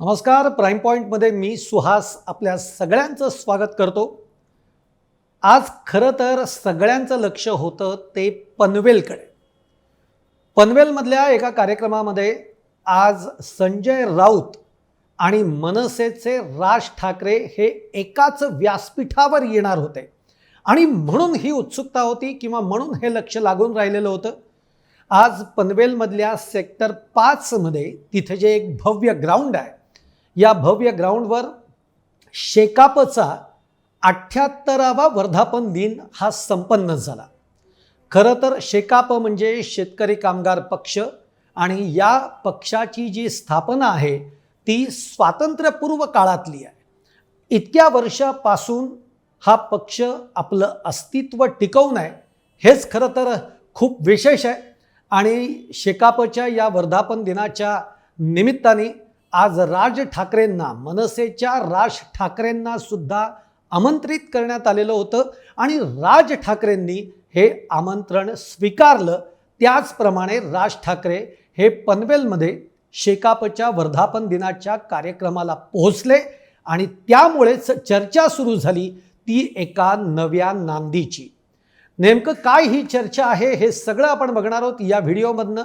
नमस्कार प्राईम पॉईंटमध्ये मी सुहास आपल्या सगळ्यांचं स्वागत करतो. आज खरं तर सगळ्यांचं लक्ष होतं ते पनवेलकडे. पनवेलमधल्या एका कार्यक्रमामध्ये आज संजय राऊत आणि मनसेचे राज ठाकरे हे एकाच व्यासपीठावर येणार होते. आणि म्हणून ही उत्सुकता होती किंवा म्हणून हे लक्ष लागून राहिलेलं होतं. आज पनवेलमधल्या सेक्टर पाचमध्ये तिथे जे एक भव्य ग्राउंड आहे या भव्य ग्राउंडवर शेकापचा अठ्ठ्याहत्तरावा वर्धापन दिन हा संपन्न झाला. खरं तर शेकाप म्हणजे शेतकरी कामगार पक्ष आणि या पक्षाची जी स्थापना आहे ती स्वातंत्र्यपूर्व काळातली आहे. इतक्या वर्षापासून हा पक्ष आपलं अस्तित्व टिकवून आहे हेच खरं तर खूप विशेष आहे. आणि शेकापच्या या वर्धापन दिनाच्या निमित्ताने आज राज ठाकरेंना मनसेच्या राज ठाकरेंना सुद्धा आमंत्रित करण्यात आलेलं होतं आणि राज ठाकरेंनी हे आमंत्रण स्वीकारलं. त्याचप्रमाणे राज ठाकरे हे पनवेलमध्ये शेकापच्या वर्धापन दिनाच्या कार्यक्रमाला पोहोचले आणि त्यामुळेच चर्चा सुरू झाली ती एका नव्या नांदीची. नेमकं काय ही चर्चा आहे हे सगळं आपण बघणार आहोत या व्हिडिओमधनं.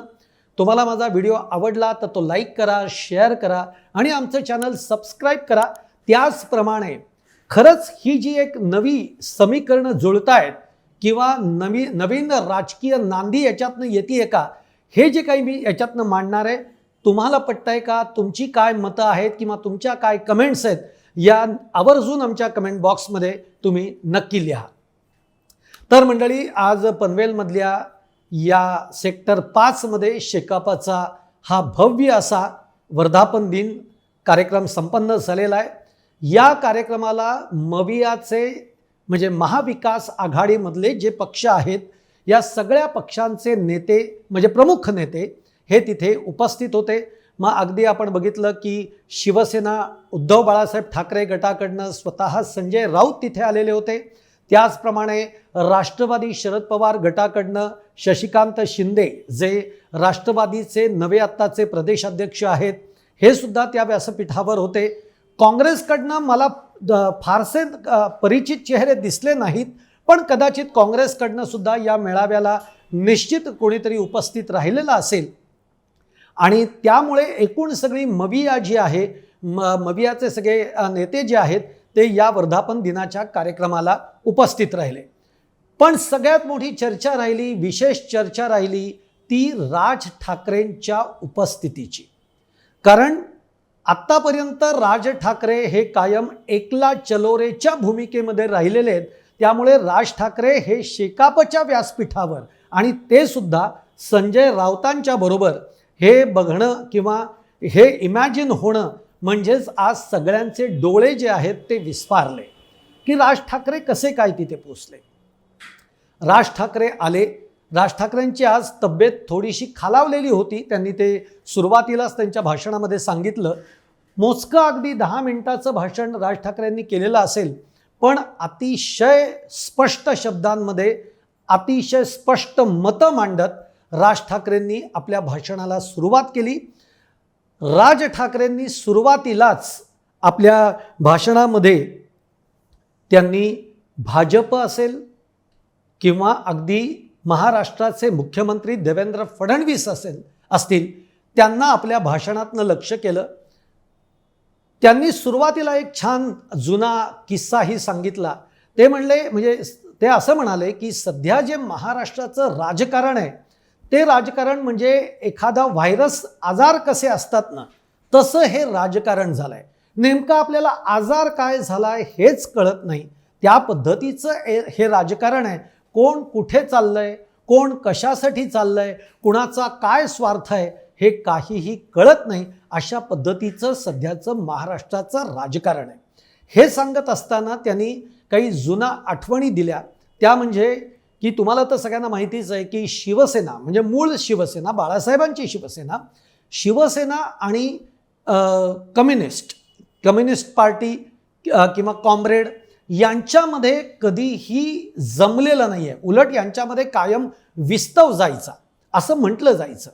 तुम्हाला माझा व्हिडिओ आवडला तर तो लाईक करा शेअर करा आणि आमचं चॅनल सबस्क्राईब करा. त्याचप्रमाणे खरंच ही जी एक नवी समीकरणं जुळत आहेत किंवा नवी नवीन राजकीय नांदी याच्यातनं येते का हे जे काही मी याच्यातनं मांडणार आहे तुम्हाला पटतंय का तुमची काय मतं आहेत किंवा तुमच्या काय कमेंट्स आहेत या आवर्जून आमच्या कमेंट बॉक्समध्ये तुम्ही नक्की लिहा. तर मंडळी आज पनवेलमधल्या या सेक्टर पाचमध्ये शेकापाचा हा भव्य असा वर्धापन दिन कार्यक्रम संपन्न झालेला आहे. या कार्यक्रमाला मवियाचे म्हणजे महाविकास आघाडीमधले जे पक्ष आहेत या सगळ्या पक्षांचे नेते म्हणजे प्रमुख नेते हे तिथे उपस्थित होते. मग अगदी आपण बघितलं की शिवसेना उद्धव बाळासाहेब ठाकरे गटाकडनं स्वतः संजय राऊत तिथे आलेले होते. त्याचप्रमाणे राष्ट्रवादी शरद पवार गटाकडनं शशिकांत शिंदे जे राष्ट्रवादीचे नवे आत्ताचे प्रदेशाध्यक्ष आहेत हे सुद्धा त्या व्यासपीठावर होते. काँग्रेसकडनं मला फारसे परिचित चेहरे दिसले नाहीत पण कदाचित काँग्रेसकडनं सुद्धा या मेळाव्याला निश्चित कोणीतरी उपस्थित राहिलेलं असेल. आणि त्यामुळे एकूण सगळी मविया जी आहे म मवियाचे सगळे नेते जे आहेत ते या वर्धापन दिनाच्या कार्यक्रमाला उपस्थित राहिले. पण सगळ्यात मोठी चर्चा राहिली विशेष चर्चा राहिली ती राज ठाकरेंच्या उपस्थितीची. कारण आत्तापर्यंत राज ठाकरे हे कायम एकला चलोरेच्या भूमिकेमध्ये राहिलेले आहेत. त्यामुळे राज ठाकरे हे शेकापच्या व्यासपीठावर आणि ते सुद्धा संजय राऊतांच्या बरोबर हे बघणं किंवा हे इमॅजिन होणं म्हणजेच आज सगळ्यांचे डोळे जे आहेत ते विस्फारले. की राज ठाकरे कसे काय तिथे पोचले राज ठाकरे आले. राज ठाकरेंची आज तब्येत थोडीशी खालावलेली होती. त्यांनी ते सुरुवातीलाच त्यांच्या भाषणामध्ये सांगितलं. मोजकं अगदी दहा मिनिटाचं भाषण राज ठाकरेंनी केलेलं असेल. पण अतिशय स्पष्ट शब्दांमध्ये अतिशय स्पष्ट मतं मांडत राज ठाकरेंनी आपल्या भाषणाला सुरुवात केली. राज ठाकरेंनी सुरुवातीलाच आपल्या भाषणामध्ये त्यांनी भाजप असेल किंवा अगदी महाराष्ट्राचे मुख्यमंत्री देवेंद्र फडणवीस असेल असतील त्यांना आपल्या भाषणातनं लक्ष केलं. त्यांनी सुरुवातीला एक छान जुना किस्साही सांगितला. ते म्हणले म्हणजे ते असं म्हणाले की सध्या जे महाराष्ट्राचं राजकारण आहे ते राजकारण म्हणजे एखादा व्हायरस आजार कसे असतात ना तसं हे राजकारण झालं आहे नेमकं आपल्याला आजार काय झाला आहे हेच कळत नाही. त्या पद्धतीचं हे- हे राजकारण आहे. कोण कुठे चाललंय कोण कशासाठी चाललंय कुणाचा काय स्वार्थ आहे हे काहीही कळत नाही. अशा पद्धतीचं सध्याचं महाराष्ट्राचं राजकारण आहे. हे सांगत असताना त्यांनी काही जुना आठवणी दिल्या. त्या म्हणजे की तुम्हाला तर सगळ्यांना माहितीच आहे की शिवसेना म्हणजे मूळ शिवसेना बाळासाहेबांची शिवसेना शिवसेना आणि कम्युनिस्ट कम्युनिस्ट पार्टी किंवा कॉम्रेड यांच्यामध्ये कधीही जमलेलं नाही आहे उलट यांच्यामध्ये कायम विस्तव जायचा असं म्हटलं जायचं.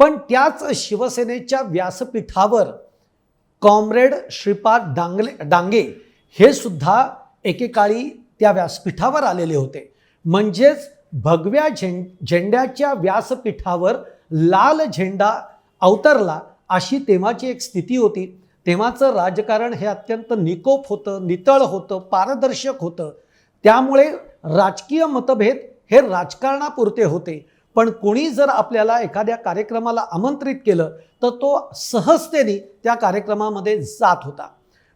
पण त्याच शिवसेनेच्या व्यासपीठावर कॉम्रेड श्रीपाद डांगले डांगे हे सुद्धा एकेकाळी त्या व्यासपीठावर आलेले होते. म्हणजेच भगव्या झें झेंड्याच्या व्यासपीठावर लाल झेंडा अवतरला अशी तेव्हाची एक स्थिती होती. तेव्हाचं राजकारण हे अत्यंत निकोप होतं नितळ होतं पारदर्शक होतं. त्यामुळे राजकीय मतभेद हे राजकारणापुरते होते. पण कोणी जर आपल्याला एखाद्या कार्यक्रमाला आमंत्रित केलं तर तो सहजतेने त्या कार्यक्रमामध्ये जात होता.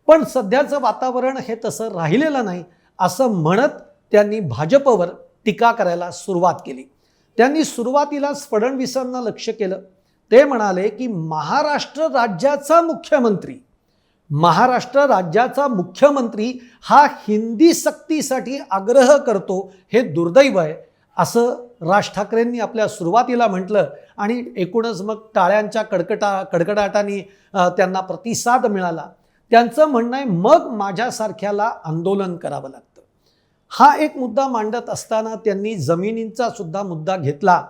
पण सध्याचं वातावरण हे तसं राहिलेलं नाही असं म्हणत त्यांनी भाजपवर टीका करायला सुरुवात केली. त्यांनी सुरुवातीलाच फडणवीसांना लक्ष केलं. ते म्हणाले की महाराष्ट्र राज्याचा मुख्यमंत्री महाराष्ट्र राज्याचा मुख्यमंत्री हा हिंदी सक्तीसाठी आग्रह करतो हे दुर्दैव आहे असं राज ठाकरेंनी आपल्या सुरुवातीला म्हटलं आणि एकूणच मग टाळ्यांच्या कडकटा कडकडाटाने त्यांना प्रतिसाद मिळाला. त्यांचं म्हणणं आहे मग माझ्यासारख्याला आंदोलन करावं लागतं. हा एक मुद्दा मांडत असताना त्यांनी जमिनींचा सुद्धा मुद्दा घेतला.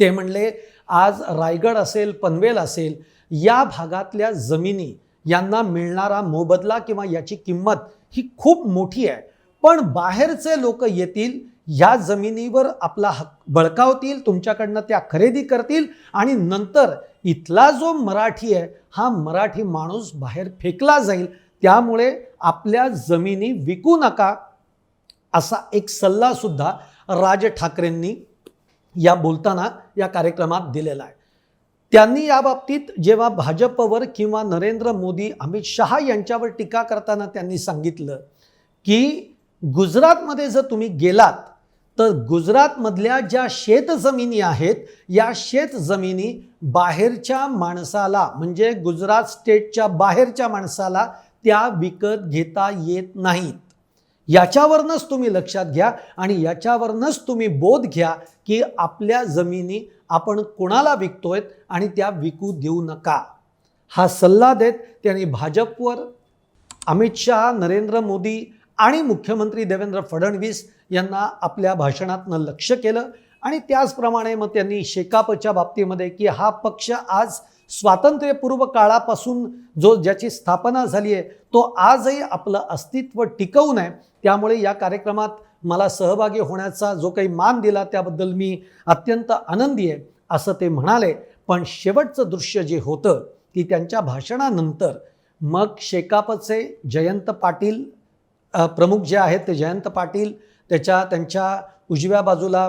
ते म्हणले आज रायगड असेल पनवेल असेल या भागातल्या जमिनी यांना मिळणारा मोबदला किंवा याची किंमत ही खूप मोठी आहे. पण बाहेरचे लोक येतील या जमिनीवर आपला हक बळकावतील तुमच्याकडनं त्या खरेदी करतील आणि नंतर इथला जो मराठी आहे हा मराठी माणूस बाहेर फेकला जाईल. त्यामुळे आपल्या जमिनी विकू नका. असा एक सल्लासुद्धा राज ठाकरेंनी या बोलताना या कार्यक्रमात दिलेला आहे. त्यांनी या बाबतीत जेव्हा भाजपवर किंवा नरेंद्र मोदी अमित शहा यांच्यावर टीका करताना त्यांनी सांगितलं की गुजरातमध्ये जर तुम्ही गेलात तर गुजरातमधल्या ज्या शेतजमिनी आहेत या शेतजमिनी बाहेरच्या माणसाला म्हणजे गुजरात स्टेटच्या बाहेरच्या माणसाला त्या विकत घेता येत नाहीत. याच्यावरनंच तुम्ही लक्षात घ्या आणि याच्यावरनंच तुम्ही बोध घ्या की आपल्या जमिनी आपण कोणाला विकतोय आणि त्या विकू देऊ नका. हा सल्ला देत त्यांनी भाजपवर अमित शहा नरेंद्र मोदी आणि मुख्यमंत्री देवेंद्र फडणवीस यांना आपल्या भाषणातनं लक्ष केलं आणि त्याचप्रमाणे मग त्यांनी शेकापच्या बाबतीमध्ये की हा पक्ष आज स्वातंत्र्यपूर्व काळापासून जो ज्याची स्थापना झाली आहे तो आजही आपलं अस्तित्व टिकवून आहे. त्यामुळे या कार्यक्रमात मला सहभागी होण्याचा जो काही मान दिला त्याबद्दल मी अत्यंत आनंदी आहे असं ते म्हणाले. पण शेवटचं दृश्य जे होतं की त्यांच्या भाषणानंतर मग शेकापचे जयंत पाटील प्रमुख जे आहेत ते जयंत पाटील त्याच्या त्यांच्या उजव्या बाजूला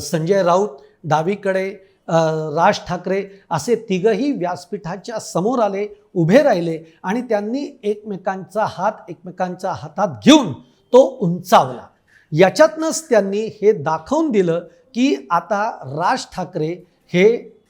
संजय राऊत डावीकडे राज ठाकरे असे तिघही व्यासपीठाच्या समोर आले उभे राहिले आणि त्यांनी एकमेकांचा हात एकमेकांच्या हातात घेऊन तो उंचावला. याच्यातनंच त्यांनी हे दाखवून दिलं की आता राज ठाकरे हे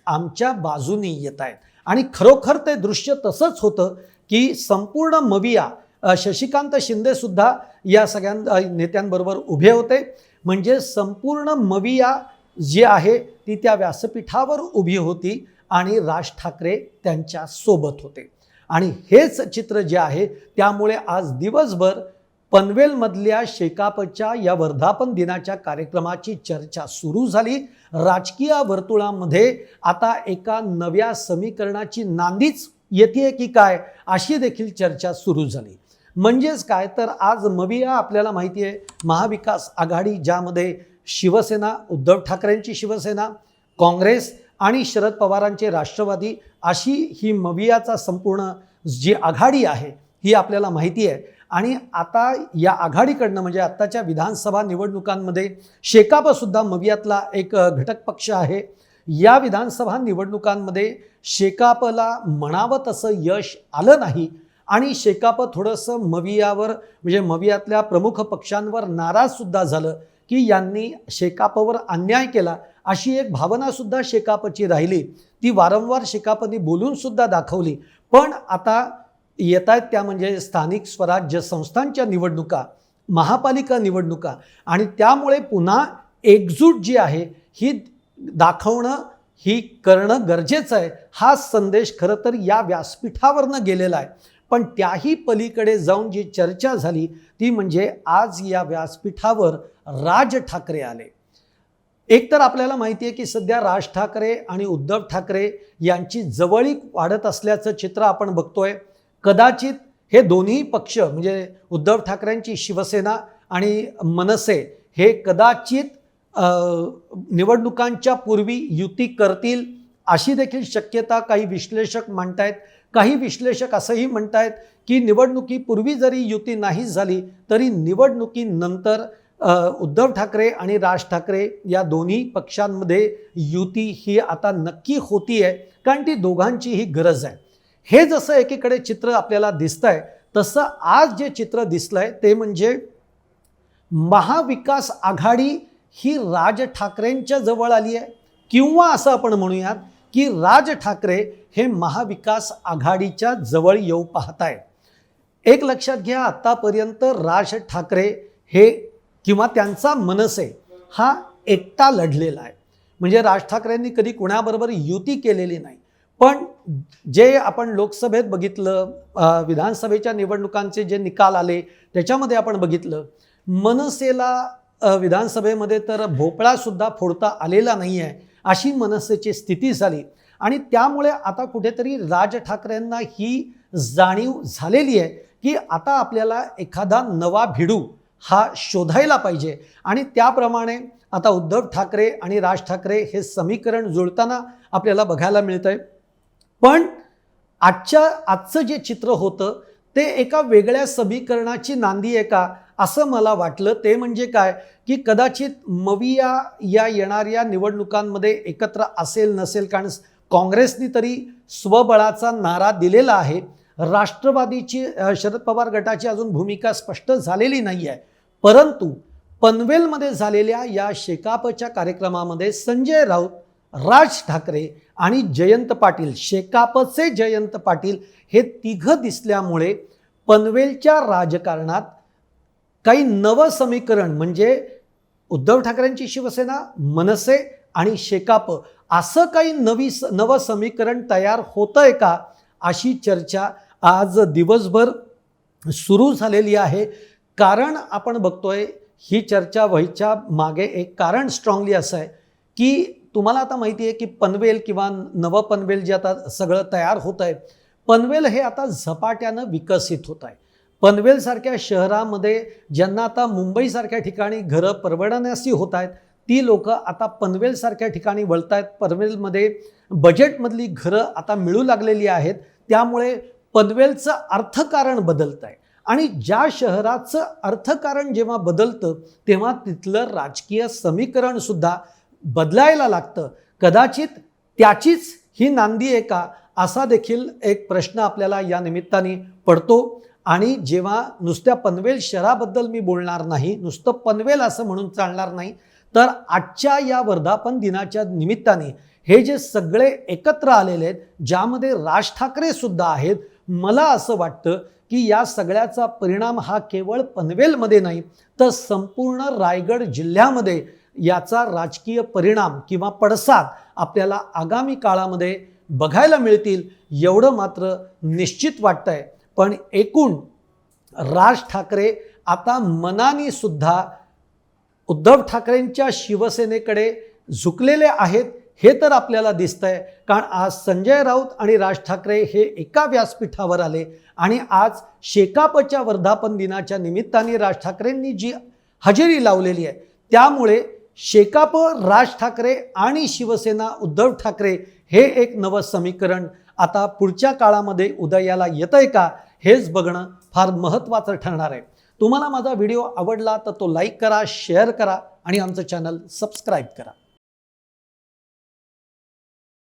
आमच्या बाजूने येत आहेत. आणि खरोखर ते दृश्य तसंच होतं की संपूर्ण मविया शशिकांत शिंदेसुद्धा या सगळ्या नेत्यांबरोबर उभे होते. म्हणजे संपूर्ण मविया जे आहे ती त्या व्यासपीठावर उभी होती आणि राज ठाकरे त्यांच्यासोबत होते. आणि हेच चित्र जे आहे त्यामुळे आज दिवसभर पनवेलमधल्या शेकापच्या या वर्धापन दिनाच्या कार्यक्रमाची चर्चा सुरू झाली. राजकीय वर्तुळामध्ये आता एका नव्या समीकरणाची नांदीच येते की काय अशी देखील चर्चा सुरू झाली. म्हणजेच काय तर आज मविया आपल्याला माहिती आहे महाविकास आघाडी ज्यामध्ये शिवसेना उद्धव ठाकरेंची शिवसेना काँग्रेस आणि शरद पवारांचे राष्ट्रवादी अशी ही मवियाचा संपूर्ण जी आघाडी आहे ही आपल्याला माहिती आहे. आणि आता या आघाडीकडनं म्हणजे आत्ताच्या विधानसभा निवडणुकांमध्ये शेकापसुद्धा मवियातला एक घटक पक्ष आहे. या विधानसभा निवडणुकांमध्ये शेकापला म्हणावं तसं यश आलं नाही आणि शेकाप थोडंसं मवियावर म्हणजे मवियातल्या प्रमुख पक्षांवर नाराजसुद्धा झालं. की यांनी शेकापवर अन्याय केला अशी एक भावनासुद्धा शेकापची राहिली. ती वारंवार शेकापनी बोलूनसुद्धा दाखवली. पण आता येत आहेत त्या म्हणजे स्थानिक स्वराज्य संस्थांच्या निवडणुका महापालिका निवडणुका आणि त्यामुळे पुन्हा एकजूट जी आहे ही दाखवणं ही करणं गरजेचं आहे. हा संदेश खरं तर या व्यासपीठावरनं गेलेला आहे. पण त्याही पलीकडे जाऊन जी चर्चा झाली ती म्हणजे आज या व्यासपीठावर राज ठाकरे आले. एक तर आपल्याला माहिती आहे की सध्या राज ठाकरे आणि उद्धव ठाकरे यांची जवळीक वाढत असल्याचं चित्र आपण बघतोय. कदाचित हे दोन्ही पक्ष म्हणजे उद्धव ठाकरेंची शिवसेना आणि मनसे हे कदाचित निवडणुकांच्या पूर्वी युती करतील अशी देखील शक्यता काही विश्लेषक मांडतायत. काही विश्लेषक असंही म्हणतायत की निवडणुकीपूर्वी जरी युती नाही झाली तरी निवडणुकीनंतर उद्धव ठाकरे आणि राज ठाकरे या दोन्ही पक्षांमध्ये युती ही आता नक्की होती आहे कारण ती दोघांचीही गरज आहे. हे जसं एकीकडे चित्र आपल्याला दिसतंय तसं आज जे चित्र दिसलं आहे ते म्हणजे महाविकास आघाडी ही राज ठाकरेंच्या जवळ आली आहे किंवा असं आपण म्हणूयात की राज ठाकरे हे महाविकास आघाडीच्या जवळ येऊ पाहताय एक लक्षात घ्या आत्तापर्यंत राज ठाकरे हे किंवा त्यांचा मनसे हा एकटा लढलेला आहे. म्हणजे राज ठाकरेंनी कधी कुणाबरोबर युती केलेली नाही. पण जे आपण लोकसभेत बघितलं विधानसभेच्या निवडणुकांचे जे निकाल आले त्याच्यामध्ये आपण बघितलं मनसेला विधानसभेमध्ये तर भोपळासुद्धा फोडता आलेला नाही आहे अशी मनसेची स्थिती झाली. आणि त्यामुळे आता कुठेतरी राज ठाकरेंना ही जाणीव झालेली आहे की आता आपल्याला एखादा नवा भिडू हा शोधायला पाहिजे. आणि त्याप्रमाणे आता उद्धव ठाकरे आणि राज ठाकरे हे समीकरण जुळताना आपल्याला बघायला मिळतंय. पण आजच्या आजचं जे चित्र होतं ते एका वेगळ्या समीकरणाची नांदी आहे का? असं मला वाटलं. ते म्हणजे काय? की कदाचित मविया या येणाऱ्या निवडणुकांमध्ये एकत्र असेल नसेल कारण काँग्रेसनी तरी स्वबळाचा नारा दिलेला आहे. राष्ट्रवादीची शरद पवार गटाची अजून भूमिका स्पष्ट झालेली नाही आहे परंतु पनवेलमध्ये झालेल्या या शेकापच्या कार्यक्रमामध्ये संजय राऊत राज ठाकरे आणि जयंत पाटील शेकापचे जयंत पाटील हे तिघं दिसल्यामुळे पनवेलच्या राजकारणात काही नवं समीकरण म्हणजे उद्धव ठाकरेंची शिवसेना मनसे आणि शेकाप असं काही नवी स नवं समीकरण तयार होतंय का अशी चर्चा आज दिवसभर सुरू झालेली आहे. कारण आपण बघतोय ही चर्चा व्हायच्या मागे एक कारण स्ट्रॉंगली असं आहे की तुम्हाला आता माहिती आहे की पनवेल किंवा नवं पनवेल जे आता सगळं तयार होत आहे पनवेल हे आता झपाट्यानं विकसित होत आहे. पनवेलसारख्या शहरामध्ये ज्यांना आता मुंबईसारख्या ठिकाणी घरं परवडण्यासी होत आहेत ती लोकं आता पनवेलसारख्या ठिकाणी वळत आहेत पनवेलमध्ये बजेटमधली घरं आता मिळू लागलेली आहेत. त्यामुळे पनवेलचं अर्थकारण बदलत आहे आणि ज्या शहराचं अर्थकारण जेव्हा बदलतं तेव्हा तिथलं राजकीय समीकरणसुद्धा बदलायला लागतं. कदाचित त्याचीच ही नांदी आहे का असा देखील एक प्रश्न आपल्याला या निमित्ताने पडतो. आणि जेव्हा नुसत्या पनवेल शहराबद्दल मी बोलणार नाही नुसतं पनवेल असं म्हणून चालणार नाही तर आजच्या या वर्धापन दिनाच्या निमित्ताने हे जे सगळे एकत्र आलेले आहेत ज्यामध्ये राज ठाकरे सुद्धा आहेत मला असं वाटतं की या सगळ्याचा परिणाम हा केवळ पनवेलमध्ये नाही तर संपूर्ण रायगड जिल्ह्यामध्ये याचा राजकीय परिणाम किंवा पडसाद आपल्याला आगामी काळामध्ये बघायला मिळतील एवढं मात्र निश्चित वाटतंय. पण एकूण राज ठाकरे आता मनाने सुद्धा उद्धव ठाकरेंच्या शिवसेनेकडे झुकलेले आहेत हे तर आपल्याला दिसतंय. कारण आज संजय राऊत आणि राज ठाकरे हे एका व्यासपीठावर आले आणि आज शेकापच्या वर्धापन दिनाच्या निमित्ताने राज ठाकरेंनी जी हजेरी लावलेली आहे त्यामुळे शेकाप राज ठाकरे आणि शिवसेना उद्धव ठाकरे हे एक नवं समीकरण आता पुढच्या काळामध्ये उदयाला येतंय का हेच बघणं फार महत्त्वाचं ठरणार आहे. तुम्हाला माझा व्हिडिओ आवडला तर तो लाईक करा शेअर करा आणि आमचं चॅनल सबस्क्राईब करा.